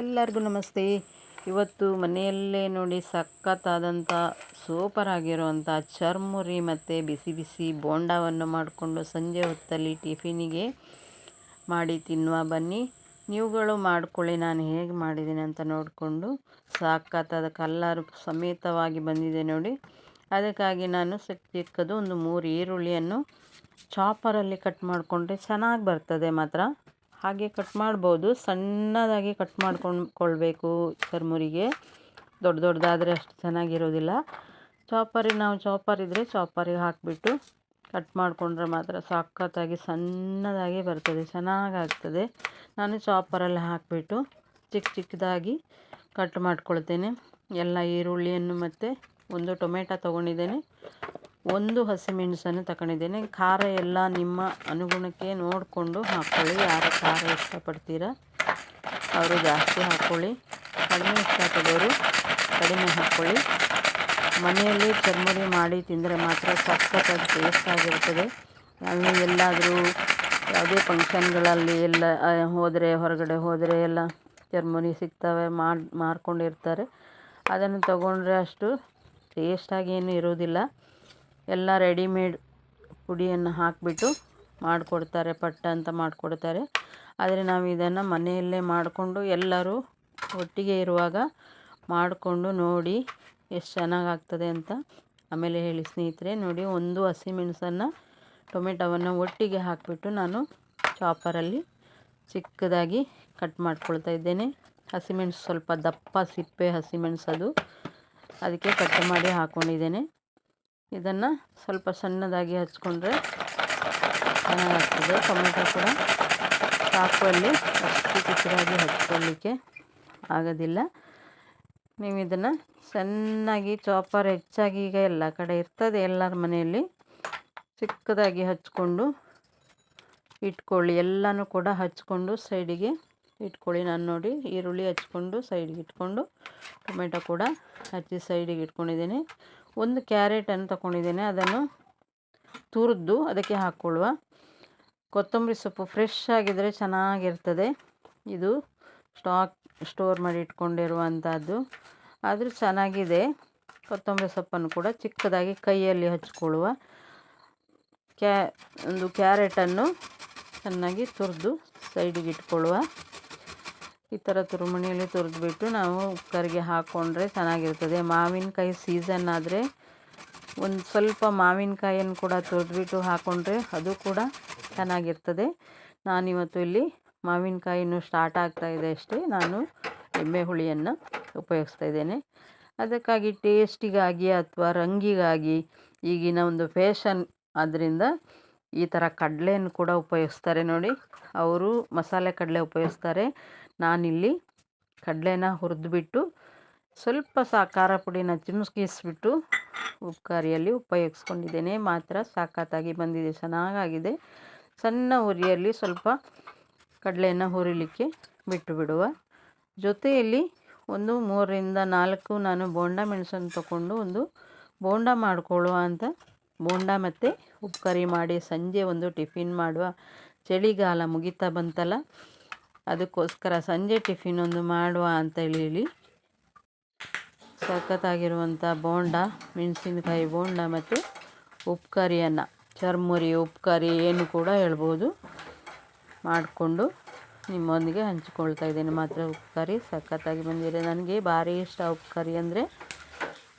ಎಲ್ಲರಿಗೂ ನಮಸ್ತೆ. ಇವತ್ತು ಮನೆಯಲ್ಲೇ ನೋಡಿ ಸಖತ್ತಾದಂಥ, ಸೂಪರ್ ಆಗಿರುವಂಥ ಚರ್ಮುರಿ ಮತ್ತು ಬಿಸಿ ಬಿಸಿ ಬೋಂಡವನ್ನು ಮಾಡಿಕೊಂಡು ಸಂಜೆ ಹೊತ್ತಲ್ಲಿ ಟಿಫಿನಿಗೆ ಮಾಡಿ ತಿನ್ನುವ ಬನ್ನಿ. ನೀವುಗಳು ಮಾಡ್ಕೊಳ್ಳಿ, ನಾನು ಹೇಗೆ ಮಾಡಿದ್ದೀನಿ ಅಂತ ನೋಡಿಕೊಂಡು ಸಖತ್ತಾದ ಕಲ್ಲರ್ ಸಮೇತವಾಗಿ ಬಂದಿದೆ ನೋಡಿ. ಅದಕ್ಕಾಗಿ ನಾನು ಸಿಕ್ಕ ಚಿಕ್ಕದು ಒಂದು ಮೂರು ಈರುಳ್ಳಿಯನ್ನು ಚಾಪರಲ್ಲಿ ಕಟ್ ಮಾಡಿಕೊಂಡ್ರೆ ಚೆನ್ನಾಗಿ ಬರ್ತದೆ ಮಾತ್ರ. ಹಾಗೆ ಕಟ್ ಮಾಡ್ಬೋದು. ಸಣ್ಣದಾಗಿ ಕಟ್ ಮಾಡ್ಕೊಂಡ್ಕೊಳ್ಬೇಕು ಚರ್ಮುರಿಗೆ ದೊಡ್ಡ ದೊಡ್ಡದಾದರೆ ಅಷ್ಟು ಚೆನ್ನಾಗಿರೋದಿಲ್ಲ. ಚಾಪರಿಗೆ ನಾವು ಚಾಪರ್ ಇದ್ದರೆ ಚಾಪರಿಗೆ ಹಾಕಿಬಿಟ್ಟು ಕಟ್ ಮಾಡಿಕೊಂಡ್ರೆ ಮಾತ್ರ ಸಖತ್ತಾಗಿ ಸಣ್ಣದಾಗಿ ಬರ್ತದೆ, ಚೆನ್ನಾಗಾಗ್ತದೆ. ನಾನು ಚಾಪರಲ್ಲಿ ಹಾಕಿಬಿಟ್ಟು ಚಿಕ್ಕ ಚಿಕ್ಕದಾಗಿ ಕಟ್ ಮಾಡ್ಕೊಳ್ತೇನೆ. ಎಲ್ಲ ಈರುಳ್ಳಿಯನ್ನು ಮತ್ತು ಒಂದು ಟೊಮೆಟೊ ತೊಗೊಂಡಿದ್ದೇನೆ. ಒಂದು ಹಸಿಮೆಣಸನ್ನು ತಗೊಂಡಿದ್ದೇನೆ ಖಾರ ಎಲ್ಲ ನಿಮ್ಮ ಅನುಗುಣಕ್ಕೆ ನೋಡಿಕೊಂಡು ಹಾಕ್ಕೊಳ್ಳಿ ಯಾರು ಖಾರ ಇಷ್ಟಪಡ್ತೀರ ಅವರು ಜಾಸ್ತಿ ಹಾಕ್ಕೊಳ್ಳಿ ಕಡಿಮೆ ಇಷ್ಟಪಡೋರು ಕಡಿಮೆ ಹಾಕ್ಕೊಳ್ಳಿ ಮನೆಯಲ್ಲಿ ಚರ್ಮರಿ ಮಾಡಿ ತಿಂದರೆ ಮಾತ್ರ ಸಖತ್ತಾಗಿ ಟೇಸ್ಟ್ ಆಗಿರ್ತದೆ ನಾವು ಎಲ್ಲಾದರೂ ಯಾವುದೇ ಫಂಕ್ಷನ್ಗಳಲ್ಲಿ ಎಲ್ಲ ಹೋದರೆ, ಹೊರಗಡೆ ಹೋದರೆ ಎಲ್ಲ ಚರ್ಮರಿ ಸಿಗ್ತವೆ ಮಾಡಿ, ಮಾರ್ಕೊಂಡಿರ್ತಾರೆ. ಅದನ್ನು ತಗೊಂಡ್ರೆ ಅಷ್ಟು ಟೇಸ್ಟಾಗಿ ಏನು ಇರೋದಿಲ್ಲ. ಎಲ್ಲ ರೆಡಿಮೇಡ್ ಪುಡಿಯನ್ನು ಹಾಕಿಬಿಟ್ಟು ಮಾಡಿಕೊಡ್ತಾರೆ, ಪಟ್ಟ ಅಂತ ಮಾಡಿಕೊಡ್ತಾರೆ. ಆದರೆ ನಾವು ಇದನ್ನು ಮನೆಯಲ್ಲೇ ಮಾಡಿಕೊಂಡು ಎಲ್ಲರೂ ಒಟ್ಟಿಗೆ ಇರುವಾಗ ಮಾಡಿಕೊಂಡು ನೋಡಿ ಎಷ್ಟು ಚೆನ್ನಾಗಾಗ್ತದೆ ಅಂತ ಆಮೇಲೆ ಹೇಳಿ. ಸ್ನೇಹಿತರೆ, ನೋಡಿ ಒಂದು ಹಸಿಮೆಣಸನ್ನು ಟೊಮೆಟೊವನ್ನು ಒಟ್ಟಿಗೆ ಹಾಕಿಬಿಟ್ಟು ನಾನು ಚಾಪರಲ್ಲಿ ಚಿಕ್ಕದಾಗಿ ಕಟ್ ಮಾಡ್ಕೊಳ್ತಾ ಇದ್ದೇನೆ. ಹಸಿಮೆಣಸು ಸ್ವಲ್ಪ ದಪ್ಪ ಸಿಪ್ಪೆ ಹಸಿಮೆಣಸು ಅದು ಅದಕ್ಕೆ ಕಟ್ ಮಾಡಿ ಹಾಕ್ಕೊಂಡಿದ್ದೇನೆ ಇದನ್ನು ಸ್ವಲ್ಪ ಸಣ್ಣದಾಗಿ ಹಚ್ಕೊಂಡ್ರೆ ಚೆನ್ನಾಗಾಗ್ತದೆ. ಟೊಮೆಟೊ ಕೂಡ ಚಾಕುವಲ್ಲಿ ಅಷ್ಟು ಚಿಕ್ಕದಾಗಿ ಹಚ್ಕೊಳ್ಳಿಕ್ಕೆ ಆಗೋದಿಲ್ಲ. ನೀವು ಇದನ್ನು ಚೆನ್ನಾಗಿ ಚಾಪರ್ ಹೆಚ್ಚಾಗಿ ಈಗ ಎಲ್ಲ ಕಡೆ ಇರ್ತದೆ ಎಲ್ಲರ ಮನೆಯಲ್ಲಿ. ಚಿಕ್ಕದಾಗಿ ಹಚ್ಕೊಂಡು ಇಟ್ಕೊಳ್ಳಿ. ಎಲ್ಲನೂ ಕೂಡ ಹಚ್ಕೊಂಡು ಸೈಡಿಗೆ ಇಟ್ಕೊಳ್ಳಿ. ನಾನು ನೋಡಿ ಈರುಳ್ಳಿ ಹಚ್ಕೊಂಡು ಸೈಡಿಗೆ ಇಟ್ಕೊಂಡು ಟೊಮೆಟೊ ಕೂಡ ಹಚ್ಚಿ ಸೈಡಿಗೆ ಇಟ್ಕೊಂಡಿದ್ದೀನಿ. ಒಂದು ಕ್ಯಾರೆಟನ್ನು ತಗೊಂಡಿದ್ದೇನೆ ಅದನ್ನು ತುರಿದು ಅದಕ್ಕೆ ಹಾಕ್ಕೊಳ್ಳುವ. ಕೊತ್ತಂಬರಿ ಸೊಪ್ಪು ಫ್ರೆಶ್ ಆಗಿದ್ದರೆ ಚೆನ್ನಾಗಿರ್ತದೆ. ಇದು ಸ್ಟಾಕ್ ಸ್ಟೋರ್ ಮಾಡಿ ಇಟ್ಕೊಂಡಿರುವಂಥದ್ದು ಆದರೂ ಚೆನ್ನಾಗಿದೆ. ಕೊತ್ತಂಬರಿ ಸೊಪ್ಪನ್ನು ಕೂಡ ಚಿಕ್ಕದಾಗಿ ಕೈಯಲ್ಲಿ ಹಚ್ಕೊಳ್ಳುವ. ಕ್ಯಾ, ಒಂದು ಕ್ಯಾರೆಟನ್ನು ಚೆನ್ನಾಗಿ ತುರಿದು ಸೈಡಿಗೆ ಇಟ್ಕೊಳ್ಳುವ. ಈ ಥರ ತುರುಮಣಿಯಲ್ಲಿ ತುರಿದ್ಬಿಟ್ಟು ನಾವು ಕುಕ್ಕರ್ಗೆ ಹಾಕ್ಕೊಂಡ್ರೆ ಚೆನ್ನಾಗಿರ್ತದೆ ಮಾವಿನಕಾಯಿ ಸೀಸನ್ ಆದರೆ ಒಂದು ಸ್ವಲ್ಪ ಮಾವಿನಕಾಯಿಯನ್ನು ಕೂಡ ತುರಿದ್ಬಿಟ್ಟು ಹಾಕ್ಕೊಂಡ್ರೆ ಅದು ಕೂಡ ಚೆನ್ನಾಗಿರ್ತದೆ. ನಾನಿವತ್ತು ಇಲ್ಲಿ ಮಾವಿನಕಾಯಿನೂ ಸ್ಟಾರ್ಟ್ ಆಗ್ತಾಯಿದೆ ಅಷ್ಟೇ. ನಾನು ಎಮ್ಮೆ ಹುಳಿಯನ್ನು ಉಪಯೋಗಿಸ್ತಾ ಇದ್ದೇನೆ. ಅದಕ್ಕಾಗಿ ಟೇಸ್ಟಿಗಾಗಿ ಅಥವಾ ರಂಗಿಗಾಗಿ ಈಗಿನ ಒಂದು ಫ್ಯಾಷನ್ ಆದ್ದರಿಂದ ಈ ಥರ ಕಡಲೆಯನ್ನು ಕೂಡ ಉಪಯೋಗಿಸ್ತಾರೆ ನೋಡಿ. ಅವರು ಮಸಾಲೆ ಕಡಲೆ ಉಪಯೋಗಿಸ್ತಾರೆ. ನಾನಿಲ್ಲಿ ಕಡಲೆನ ಹುರಿದ್ಬಿಟ್ಟು ಸ್ವಲ್ಪ ಸಹ ಖಾರ ಪುಡಿನ ಚಿಮ್ಸ್ಕಿಸ್ಬಿಟ್ಟು ಉಪ್ಕಾರಿಯಲ್ಲಿ ಉಪಯೋಗಿಸ್ಕೊಂಡಿದ್ದೇನೆ. ಮಾತ್ರ ಸಾಕತ್ತಾಗಿ ಬಂದಿದೆ, ಚೆನ್ನಾಗಾಗಿದೆ. ಸಣ್ಣ ಉರಿಯಲ್ಲಿ ಸ್ವಲ್ಪ ಕಡಲೆಯನ್ನು ಹುರಿಲಿಕ್ಕೆ ಬಿಟ್ಟು ಬಿಡುವ ಜೊತೆಯಲ್ಲಿ ಒಂದು ಮೂರರಿಂದ ನಾಲ್ಕು ನಾನು ಬೋಂಡ ಮೆಣಸನ್ನು ತಗೊಂಡು ಒಂದು ಬೋಂಡ ಮಾಡಿಕೊಳ್ಳುವ ಅಂತ ಬೋಂಡ ಮತ್ತು ಉಪ್ಕರಿ ಮಾಡಿ ಸಂಜೆ ಒಂದು ಟಿಫಿನ್ ಮಾಡುವ ಚಳಿಗಾಲ ಮುಗಿತಾ ಬಂತಲ್ಲ ಅದಕ್ಕೋಸ್ಕರ ಸಂಜೆ ಟಿಫಿನ್ ಒಂದು ಮಾಡುವ ಅಂತ ಹೇಳಿ. ಸಖತ್ತಾಗಿರುವಂಥ ಬೋಂಡ, ಮೆಣಸಿನಕಾಯಿ ಬೋಂಡ ಮತ್ತು ಉಪ್ಕರಿಯನ್ನು ಚರ್ಮುರಿ ಉಪ್ಕರಿ ಏನು ಕೂಡ ಹೇಳ್ಬೋದು. ಮಾಡಿಕೊಂಡು ನಿಮ್ಮೊಂದಿಗೆ ಹಂಚಿಕೊಳ್ತಾ ಇದ್ದೇನೆ. ಮಾತ್ರ ಉಪ್ಕರಿ ಸಖತ್ತಾಗಿ ಬಂದಿದೆ. ನನಗೆ ಭಾರಿ ಇಷ್ಟ ಉಪ್ಕರಿ ಅಂದರೆ.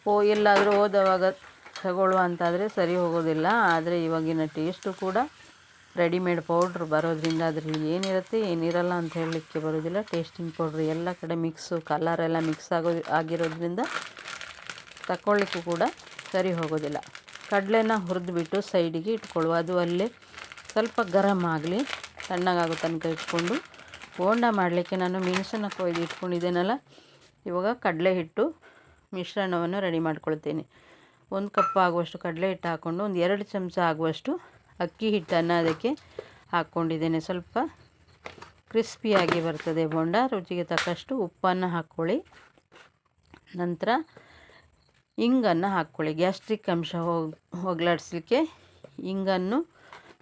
ಓ, ಎಲ್ಲಾದರೂ ಹೋದವಾಗ ತಗೊಳ್ಳುವ ಅಂತಾದರೆ ಸರಿ ಹೋಗೋದಿಲ್ಲ. ಆದರೆ ಇವಾಗಿನ ಟೇಸ್ಟು ಕೂಡ ರೆಡಿಮೇಡ್ ಪೌಡ್ರ್ ಬರೋದ್ರಿಂದ ಅದರಲ್ಲಿ ಏನಿರುತ್ತೆ ಏನಿರಲ್ಲ ಅಂತ ಹೇಳಲಿಕ್ಕೆ ಬರೋದಿಲ್ಲ. ಟೇಸ್ಟಿಂಗ್ ಪೌಡ್ರ್ ಎಲ್ಲ ಕಡೆ ಮಿಕ್ಸು ಎಲ್ಲ ಮಿಕ್ಸ್ ಆಗೋ ಆಗಿರೋದ್ರಿಂದ ತಗೊಳ್ಳಿಕ್ಕೂ ಕೂಡ ಸರಿ ಹೋಗೋದಿಲ್ಲ. ಕಡಲೆನ ಹುರಿದ್ಬಿಟ್ಟು ಸೈಡಿಗೆ ಇಟ್ಕೊಳ್ಳುವ. ಅದು ಅಲ್ಲೇ ಸ್ವಲ್ಪ ಗರಮ್ ಆಗಲಿ ತಣ್ಣಗಾಗೋ ತನಕ ಇಟ್ಕೊಂಡು ಬೋಂಡ ಮಾಡಲಿಕ್ಕೆ ನಾನು ಮೆಣಸನ್ನು ಕೊಯ್ದು ಇಟ್ಕೊಂಡಿದ್ದೇನಲ್ಲ, ಇವಾಗ ಕಡಲೆ ಹಿಟ್ಟು ಮಿಶ್ರಣವನ್ನು ರೆಡಿ ಮಾಡ್ಕೊಳ್ತೇನೆ. ಒಂದು ಕಪ್ ಆಗುವಷ್ಟು ಕಡಲೆ ಹಿಟ್ಟು ಹಾಕ್ಕೊಂಡು ಒಂದು ಎರಡು ಚಮಚ ಆಗುವಷ್ಟು ಅಕ್ಕಿ ಹಿಟ್ಟನ್ನು ಅದಕ್ಕೆ ಹಾಕ್ಕೊಂಡಿದ್ದೇನೆ. ಸ್ವಲ್ಪ ಕ್ರಿಸ್ಪಿಯಾಗಿ ಬರ್ತದೆ ಬೋಂಡ. ರುಚಿಗೆ ತಕ್ಕಷ್ಟು ಉಪ್ಪನ್ನು ಹಾಕ್ಕೊಳ್ಳಿ. ನಂತರ ಇಂಗನ್ನು ಹಾಕ್ಕೊಳ್ಳಿ. ಗ್ಯಾಸ್ಟ್ರಿಕ್ ಅಂಶ ಹೋಗಿ, ಹೋಗ್ಲಾಡಿಸ್ಲಿಕ್ಕೆ ಇಂಗನ್ನು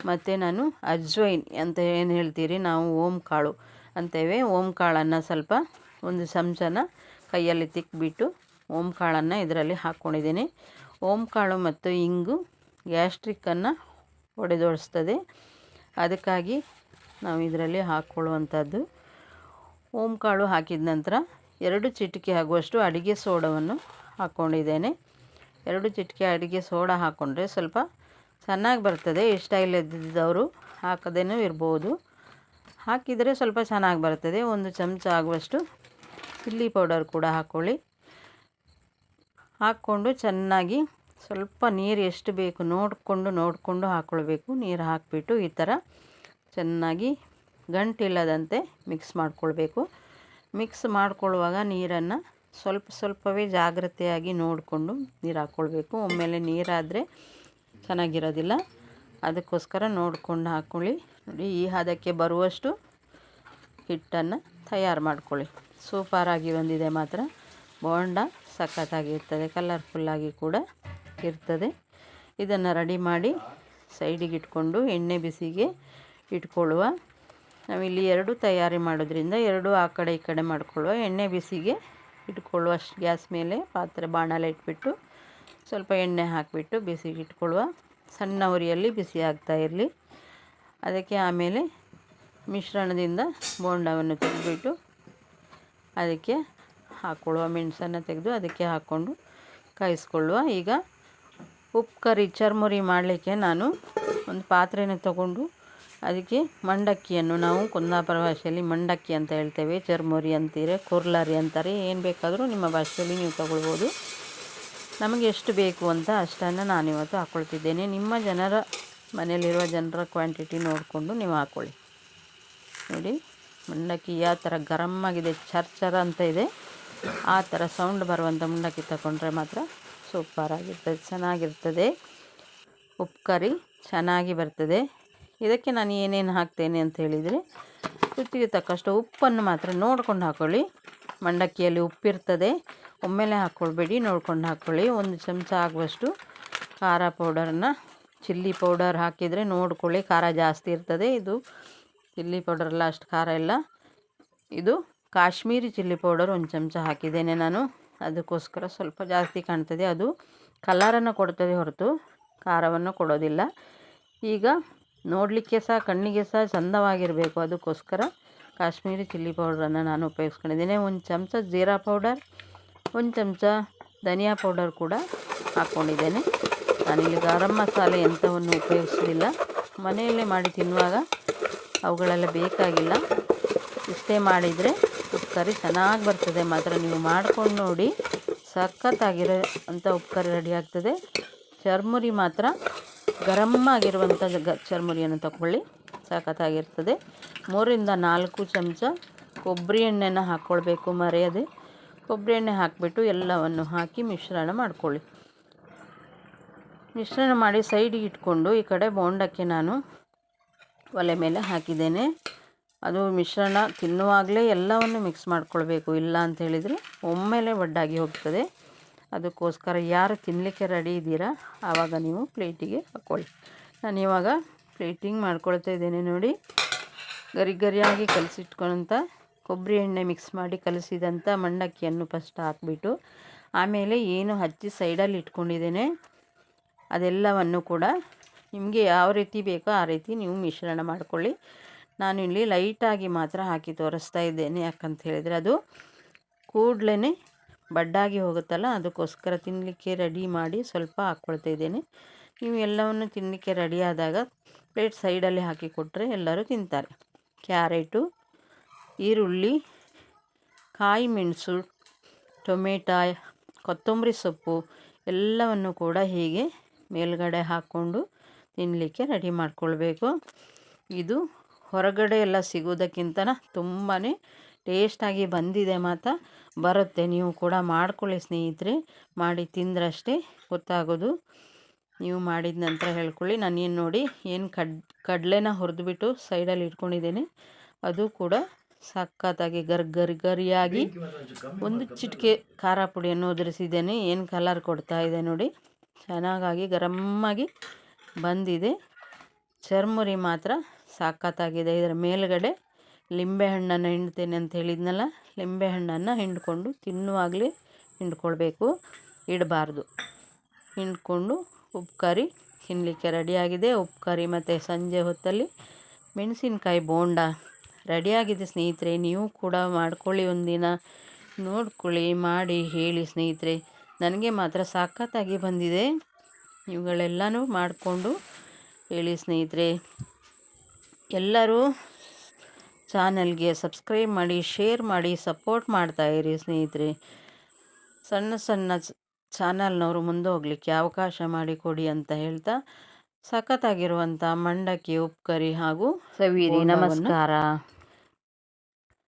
ಮತ್ತು ನಾನು ಅಜ್ವೈನ್ ಅಂತ ಏನು ಹೇಳ್ತೀರಿ? ನಾವು ಓಂ ಕಾಳು ಅಂತೇವೆ. ಓಂ ಕಾಳನ್ನು ಸ್ವಲ್ಪ ಒಂದು ಚಮಚನ ಕೈಯಲ್ಲಿ ತಿಕ್ಬಿಟ್ಟು ಓಂಕಾಳನ್ನು ಇದರಲ್ಲಿ ಹಾಕ್ಕೊಂಡಿದ್ದೀನಿ. ಓಂಕಾಳು ಮತ್ತು ಇಂಗು ಗ್ಯಾಸ್ಟ್ರಿಕ್ಕನ್ನು ಹೊಡೆದೋಡಿಸ್ತದೆ. ಅದಕ್ಕಾಗಿ ನಾವು ಇದರಲ್ಲಿ ಹಾಕ್ಕೊಳ್ಳುವಂಥದ್ದು. ಓಂಕಾಳು ಹಾಕಿದ ನಂತರ ಎರಡು ಚಿಟಿಕೆ ಆಗುವಷ್ಟು ಅಡುಗೆ ಸೋಡವನ್ನು ಹಾಕ್ಕೊಂಡಿದ್ದೇನೆ. ಎರಡು ಚಿಟಿಕೆ ಅಡುಗೆ ಸೋಡಾ ಹಾಕ್ಕೊಂಡ್ರೆ ಸ್ವಲ್ಪ ಚೆನ್ನಾಗಿ ಬರ್ತದೆ. ಇಷ್ಟ ಇಲ್ಲದಿದ್ದವರು ಹಾಕದೇನೂ ಇರ್ಬೋದು. ಹಾಕಿದರೆ ಸ್ವಲ್ಪ ಚೆನ್ನಾಗಿ ಬರ್ತದೆ. ಒಂದು ಚಮಚ ಆಗುವಷ್ಟು ಚಿಲ್ಲಿ ಪೌಡರ್ ಕೂಡ ಹಾಕ್ಕೊಳ್ಳಿ ಹಾಕ್ಕೊಂಡು ಚೆನ್ನಾಗಿ ಸ್ವಲ್ಪ ನೀರು ಎಷ್ಟು ಬೇಕು ನೋಡಿಕೊಂಡು ನೋಡಿಕೊಂಡು ಹಾಕ್ಕೊಳ್ಬೇಕು ನೀರು ಹಾಕಿಬಿಟ್ಟು ಈ ಥರ ಚೆನ್ನಾಗಿ ಗಂಟಿಲ್ಲದಂತೆ ಮಿಕ್ಸ್ ಮಾಡಿಕೊಳ್ಬೇಕು. ಮಿಕ್ಸ್ ಮಾಡ್ಕೊಳ್ಳುವಾಗ ನೀರನ್ನು ಸ್ವಲ್ಪ ಸ್ವಲ್ಪವೇ ಜಾಗ್ರತೆಯಾಗಿ ನೋಡಿಕೊಂಡು ನೀರು ಹಾಕ್ಕೊಳ್ಬೇಕು. ಒಮ್ಮೆಲೆ ನೀರಾದರೆ ಚೆನ್ನಾಗಿರೋದಿಲ್ಲ. ಅದಕ್ಕೋಸ್ಕರ ನೋಡಿಕೊಂಡು ಹಾಕ್ಕೊಳ್ಳಿ ನೋಡಿ, ಈ ಹದಕ್ಕೆ ಬರುವಷ್ಟು ಹಿಟ್ಟನ್ನು ತಯಾರು ಮಾಡ್ಕೊಳ್ಳಿ. ಸೂಪರಾಗಿ ಬಂದಿದೆ ಮಾತ್ರ. ಬೋಂಡ ಸಖತ್ತಾಗಿರ್ತದೆ, ಕಲರ್ಫುಲ್ಲಾಗಿ ಕೂಡ. ಇರ್ತದೆ. ಇದನ್ನು ರೆಡಿ ಮಾಡಿ ಸೈಡಿಗೆ ಇಟ್ಕೊಂಡು ಎಣ್ಣೆ ಬಿಸಿಗೆ ಇಟ್ಕೊಳ್ಳುವ. ನಾವಿಲ್ಲಿ ಎರಡು ತಯಾರಿ ಮಾಡೋದ್ರಿಂದ ಎರಡು ಆ ಕಡೆ ಈ ಕಡೆ ಮಾಡಿಕೊಳ್ಳುವ. ಎಣ್ಣೆ ಬಿಸಿಗೆ ಇಟ್ಕೊಳ್ಳುವ. ಗ್ಯಾಸ್ ಮೇಲೆ ಪಾತ್ರೆ ಬಾಣಲೆ ಇಟ್ಬಿಟ್ಟು ಸ್ವಲ್ಪ ಎಣ್ಣೆ ಹಾಕಿಬಿಟ್ಟು ಬಿಸಿಗೆ ಇಟ್ಕೊಳ್ಳುವ. ಸಣ್ಣ ಉರಿಯಲ್ಲಿ ಬಿಸಿ ಆಗ್ತಾ ಇರಲಿ. ಅದಕ್ಕೆ ಆಮೇಲೆ ಮಿಶ್ರಣದಿಂದ ಬೋಂಡವನ್ನು ತೆಗೆದುಬಿಟ್ಟು ಅದಕ್ಕೆ ಹಾಕ್ಕೊಳ್ಳುವ ಮೆಣಸನ್ನು ತೆಗೆದು ಅದಕ್ಕೆ ಹಾಕ್ಕೊಂಡು ಕಾಯಿಸ್ಕೊಳ್ಳುವ. ಈಗ ಉಪ್ಪು, ಕರಿ, ಚರ್ಮುರಿ ಮಾಡಲಿಕ್ಕೆ ನಾನು ಒಂದು ಪಾತ್ರೆನ ತಗೊಂಡು ಅದಕ್ಕೆ ಮಂಡಕ್ಕಿಯನ್ನು ನಾವು ಕುಂದಾಪುರ ಭಾಷೆಯಲ್ಲಿ ಮಂಡಕ್ಕಿ ಅಂತ ಹೇಳ್ತೇವೆ. ಚರ್ಮುರಿ ಅಂತೀರಿ, ಕುರ್ಲರಿ ಅಂತಾರೆ. ಏನು ಬೇಕಾದರೂ ನಿಮ್ಮ ಭಾಷೆಯಲ್ಲಿ ನೀವು ತಗೊಳ್ಬೋದು. ನಮಗೆ ಎಷ್ಟು ಬೇಕು ಅಂತ ಅಷ್ಟನ್ನು ನಾನಿವತ್ತು ಹಾಕ್ಕೊಳ್ತಿದ್ದೇನೆ ನಿಮ್ಮ ಜನರ ಮನೆಯಲ್ಲಿರುವ ಜನರ ಕ್ವಾಂಟಿಟಿ ನೋಡಿಕೊಂಡು ನೀವು ಹಾಕ್ಕೊಳ್ಳಿ ನೋಡಿ, ಮಂಡಕ್ಕಿ ಯಾವ ಥರ ಗರಮ್ ಆಗಿದೆ, ಚರ್ಚರ ಅಂತ ಇದೆ. ಆ ಥರ ಸೌಂಡ್ ಬರುವಂಥ ಮುಂಡಕ್ಕಿ ತಗೊಂಡ್ರೆ ಮಾತ್ರ ಸೂಪರ್ ಆಗಿರ್ತದೆ, ಚೆನ್ನಾಗಿರ್ತದೆ. ಉಪ್ಪು, ಕರಿ ಚೆನ್ನಾಗಿ ಬರ್ತದೆ. ಇದಕ್ಕೆ ನಾನು ಏನೇನು ಹಾಕ್ತೇನೆ ಅಂತ ಹೇಳಿದರೆ ರುಚಿಗೆ ತಕ್ಕಷ್ಟು ಉಪ್ಪನ್ನು ಮಾತ್ರ ನೋಡ್ಕೊಂಡು ಹಾಕ್ಕೊಳ್ಳಿ ಮಂಡಕ್ಕಿಯಲ್ಲಿ ಉಪ್ಪಿರ್ತದೆ ಒಮ್ಮೆಲೆ ಹಾಕ್ಕೊಳ್ಬೇಡಿ, ನೋಡ್ಕೊಂಡು ಹಾಕ್ಕೊಳ್ಳಿ ಒಂದು ಚಮಚ ಆಗುವಷ್ಟು ಖಾರ ಪೌಡರನ್ನು, ಚಿಲ್ಲಿ ಪೌಡರ್ ಹಾಕಿದರೆ ನೋಡ್ಕೊಳ್ಳಿ, ಖಾರ ಜಾಸ್ತಿ ಇರ್ತದೆ. ಇದು ಚಿಲ್ಲಿ ಪೌಡರೆಲ್ಲ, ಅಷ್ಟು ಖಾರ ಇಲ್ಲ. ಇದು ಕಾಶ್ಮೀರಿ ಚಿಲ್ಲಿ ಪೌಡರ್ ಒಂದು ಚಮಚ ಹಾಕಿದ್ದೇನೆ ನಾನು. ಅದಕ್ಕೋಸ್ಕರ ಸ್ವಲ್ಪ ಜಾಸ್ತಿ ಕಾಣ್ತದೆ. ಅದು ಕಲರನ್ನು ಕೊಡ್ತದೆ ಹೊರತು, ಖಾರವನ್ನು ಕೊಡೋದಿಲ್ಲ. ಈಗ ನೋಡಲಿಕ್ಕೆ ಸಹ, ಕಣ್ಣಿಗೆ ಸಹ ಚಂದವಾಗಿರಬೇಕು. ಅದಕ್ಕೋಸ್ಕರ ಕಾಶ್ಮೀರಿ ಚಿಲ್ಲಿ ಪೌಡ್ರನ್ನು ನಾನು ಉಪಯೋಗಿಸ್ಕೊಂಡಿದ್ದೀನಿ. ಒಂದು ಚಮಚ ಜೀರಾ ಪೌಡರ್, ಒಂದು ಚಮಚ ಧನಿಯಾ ಪೌಡರ್ ಕೂಡ ಹಾಕ್ಕೊಂಡಿದ್ದೇನೆ. ನಾನಿಲ್ಲಿ ಗರಂ ಮಸಾಲೆ ಎಂಥವನ್ನು ಉಪಯೋಗಿಸಲಿಲ್ಲ ಮನೆಯಲ್ಲೇ ಮಾಡಿ ತಿನ್ನುವಾಗ ಅವುಗಳೆಲ್ಲ ಬೇಕಾಗಿಲ್ಲ. ಇಷ್ಟೇ ಮಾಡಿದರೆ ಉಪ್ಪು ಚೆನ್ನಾಗಿ ಬರ್ತದೆ. ಮಾತ್ರ ನೀವು ಮಾಡ್ಕೊಂಡು ನೋಡಿ ಸಖತ್ತಾಗಿರೋ ಅಂಥ ಉಪ್ಪು ರೆಡಿ ಆಗ್ತದೆ. ಚರ್ಮುರಿ ಮಾತ್ರ ಗರಮ್ ಆಗಿರುವಂಥ ಗ, ಚರ್ಮುರಿಯನ್ನು ತಗೊಳ್ಳಿ ಸಖತ್ತಾಗಿರ್ತದೆ. ಮೂರಿಂದ ನಾಲ್ಕು ಚಮಚ ಕೊಬ್ಬರಿ ಎಣ್ಣೆನ ಹಾಕ್ಕೊಳ್ಬೇಕು ಮರೆಯದೆ. ಕೊಬ್ಬರಿ ಎಣ್ಣೆ ಹಾಕಿಬಿಟ್ಟು ಎಲ್ಲವನ್ನು ಹಾಕಿ ಮಿಶ್ರಣ ಮಾಡ್ಕೊಳ್ಳಿ. ಮಿಶ್ರಣ ಮಾಡಿ ಸೈಡಿಗೆ ಇಟ್ಕೊಂಡು ಈ ಕಡೆ ಬೋಂಡಕ್ಕೆ ನಾನು ಒಲೆ ಮೇಲೆ ಹಾಕಿದ್ದೇನೆ. ಅದು ಮಿಶ್ರಣ ತಿನ್ನುವಾಗಲೇ ಎಲ್ಲವನ್ನು ಮಿಕ್ಸ್ ಮಾಡಿಕೊಳ್ಬೇಕು. ಇಲ್ಲ ಅಂತ ಹೇಳಿದರೆ ಒಮ್ಮೆಲೆ ಒಡ್ಡಾಗಿ ಹೋಗ್ತದೆ. ಅದಕ್ಕೋಸ್ಕರ ಯಾರು ತಿನ್ನಲಿಕ್ಕೆ ರೆಡಿ ಇದ್ದೀರಾ, ಆವಾಗ ನೀವು ಪ್ಲೇಟಿಗೆ ಹಾಕ್ಕೊಳ್ಳಿ ನಾನು ಇವಾಗ ಪ್ಲೇಟಿಂಗ್ ಮಾಡ್ಕೊಳ್ತಾ ಇದ್ದೇನೆ ನೋಡಿ. ಗರಿ ಗರಿಯಾಗಿ ಕಲಸಿಟ್ಕೊಳಂಥ ಕೊಬ್ಬರಿ ಎಣ್ಣೆ ಮಿಕ್ಸ್ ಮಾಡಿ ಕಲಸಿದಂಥ ಮಂಡಕ್ಕಿಯನ್ನು ಫಸ್ಟ್ ಹಾಕ್ಬಿಟ್ಟು, ಆಮೇಲೆ ಏನು ಹಚ್ಚಿ ಸೈಡಲ್ಲಿ ಇಟ್ಕೊಂಡಿದ್ದೇನೆ, ಅದೆಲ್ಲವನ್ನು ಕೂಡ ನಿಮಗೆ ಯಾವ ರೀತಿ ಬೇಕೋ ಆ ರೀತಿ ನೀವು ಮಿಶ್ರಣ ಮಾಡ್ಕೊಳ್ಳಿ. ನಾನು ಇಲ್ಲಿ ಲೈಟಾಗಿ ಮಾತ್ರ ಹಾಕಿ ತೋರಿಸ್ತಾ ಇದ್ದೇನೆ. ಯಾಕಂತ ಹೇಳಿದರೆ ಅದು ಕೂಡಲೇ ಬಡ್ಡಾಗಿ ಹೋಗುತ್ತಲ್ಲ, ಅದಕ್ಕೋಸ್ಕರ ತಿನ್ನಲಿಕ್ಕೆ ರೆಡಿ ಮಾಡಿ ಸ್ವಲ್ಪ ಹಾಕ್ಕೊಳ್ತಾ ಇದ್ದೇನೆ. ನೀವು ಎಲ್ಲವನ್ನು ತಿನ್ನಲಿಕ್ಕೆ ರೆಡಿ ಆದಾಗ ಪ್ಲೇಟ್ ಸೈಡಲ್ಲಿ ಹಾಕಿ ಕೊಟ್ಟರೆ ಎಲ್ಲರೂ ತಿಂತಾರೆ. ಕ್ಯಾರೆಟು, ಈರುಳ್ಳಿ, ಕಾಯಿ ಮೆಣಸು, ಟೊಮೆಟೊ, ಕೊತ್ತಂಬರಿ ಸೊಪ್ಪು ಎಲ್ಲವನ್ನು ಕೂಡ ಹೀಗೆ ಮೇಲ್ಗಡೆ ಹಾಕ್ಕೊಂಡು ತಿನ್ನಲಿಕ್ಕೆ ರೆಡಿ ಮಾಡಿಕೊಳ್ಬೇಕು. ಇದು ಹೊರಗಡೆ ಎಲ್ಲ ಸಿಗೋದಕ್ಕಿಂತ ತುಂಬಾ ಟೇಸ್ಟಾಗಿ ಬಂದಿದೆ ಮಾತ್ರ. ಬರುತ್ತೆ, ನೀವು ಕೂಡ ಮಾಡ್ಕೊಳ್ಳಿ ಸ್ನೇಹಿತರೆ. ಮಾಡಿ ತಿಂದ್ರಷ್ಟೇ ಗೊತ್ತಾಗೋದು. ನೀವು ಮಾಡಿದ ನಂತರ ಹೇಳ್ಕೊಳ್ಳಿ. ನಾನೇನು ನೋಡಿ, ಏನು ಕಡ್, ಕಡಲೆನ ಹುರಿದ್ಬಿಟ್ಟು ಸೈಡಲ್ಲಿ ಇಟ್ಕೊಂಡಿದ್ದೇನೆ. ಅದು ಕೂಡ ಸಖತ್ತಾಗಿ ಗರ್ ಗರ್, ಗರಿಯಾಗಿ ಒಂದು ಚಿಟಿಕೆ ಖಾರ ಪುಡಿಯನ್ನು ಉದುರಿಸಿದ್ದೇನೆ. ಏನು ಕಲರ್ ಕೊಡ್ತಾ ಇದೆ ನೋಡಿ. ಚೆನ್ನಾಗಾಗಿ ಗರಮ್ಮಾಗಿ ಬಂದಿದೆ. ಚರ್ಮುರಿ ಮಾತ್ರ ಸಖತ್ತಾಗಿದೆ ಇದರ ಮೇಲುಗಡೆ ಲಿಂಬೆಹಣ್ಣನ್ನು ಹಿಂಡ್ತೇನೆ ಅಂತ ಹೇಳಿದ್ನಲ್ಲ ಲಿಂಬೆಹಣ್ಣನ್ನು ಹಿಂಡ್ಕೊಂಡು ತಿನ್ನುವಾಗಲೇ ಹಿಂಡ್ಕೊಳ್ಬೇಕು. ಇಡಬಾರ್ದು. ಹಿಂಡ್ಕೊಂಡು ಉಪ್ಪು ಕರಿ ತಿನ್ನಲಿಕ್ಕೆ ರೆಡಿಯಾಗಿದೆ. ಉಪ್ಪು ಕರಿ ಮತ್ತು ಸಂಜೆ ಹೊತ್ತಲ್ಲಿ ಮೆಣಸಿನ್ಕಾಯಿ ಬೋಂಡ ರೆಡಿಯಾಗಿದೆ ಸ್ನೇಹಿತರೆ. ನೀವು ಕೂಡ ಮಾಡ್ಕೊಳ್ಳಿ ಒಂದಿನ. ನೋಡ್ಕೊಳ್ಳಿ, ಮಾಡಿ, ಹೇಳಿ ಸ್ನೇಹಿತರೆ. ನನಗೆ ಮಾತ್ರ ಸಾಕತ್ತಾಗಿ ಬಂದಿದೆ. ಇವುಗಳೆಲ್ಲನೂ ಮಾಡಿಕೊಂಡು ಹೇಳಿ ಸ್ನೇಹಿತರೆ. ಎಲ್ಲರೂ ಚಾನಲ್ಗೆ ಸಬ್ಸ್ಕ್ರೈಬ್ ಮಾಡಿ ಶೇರ್ ಮಾಡಿ ಸಪೋರ್ಟ್ ಮಾಡ್ತಾಯಿರಿ ಸ್ನೇಹಿತರೆ. ಸಣ್ಣ ಸಣ್ಣ ಚಾನಲ್ನವರು ಮುಂದೆ ಹೋಗಲಿಕ್ಕೆ ಅವಕಾಶ ಮಾಡಿಕೊಡಿ ಅಂತ ಹೇಳ್ತಾ ಸಖತ್ತಾಗಿರುವಂಥ ಮಂಡಕ್ಕಿ ಉಪ್ಕರಿ ಹಾಗೂ ಸವಿರಿ ನಮಸ್ಕಾರ.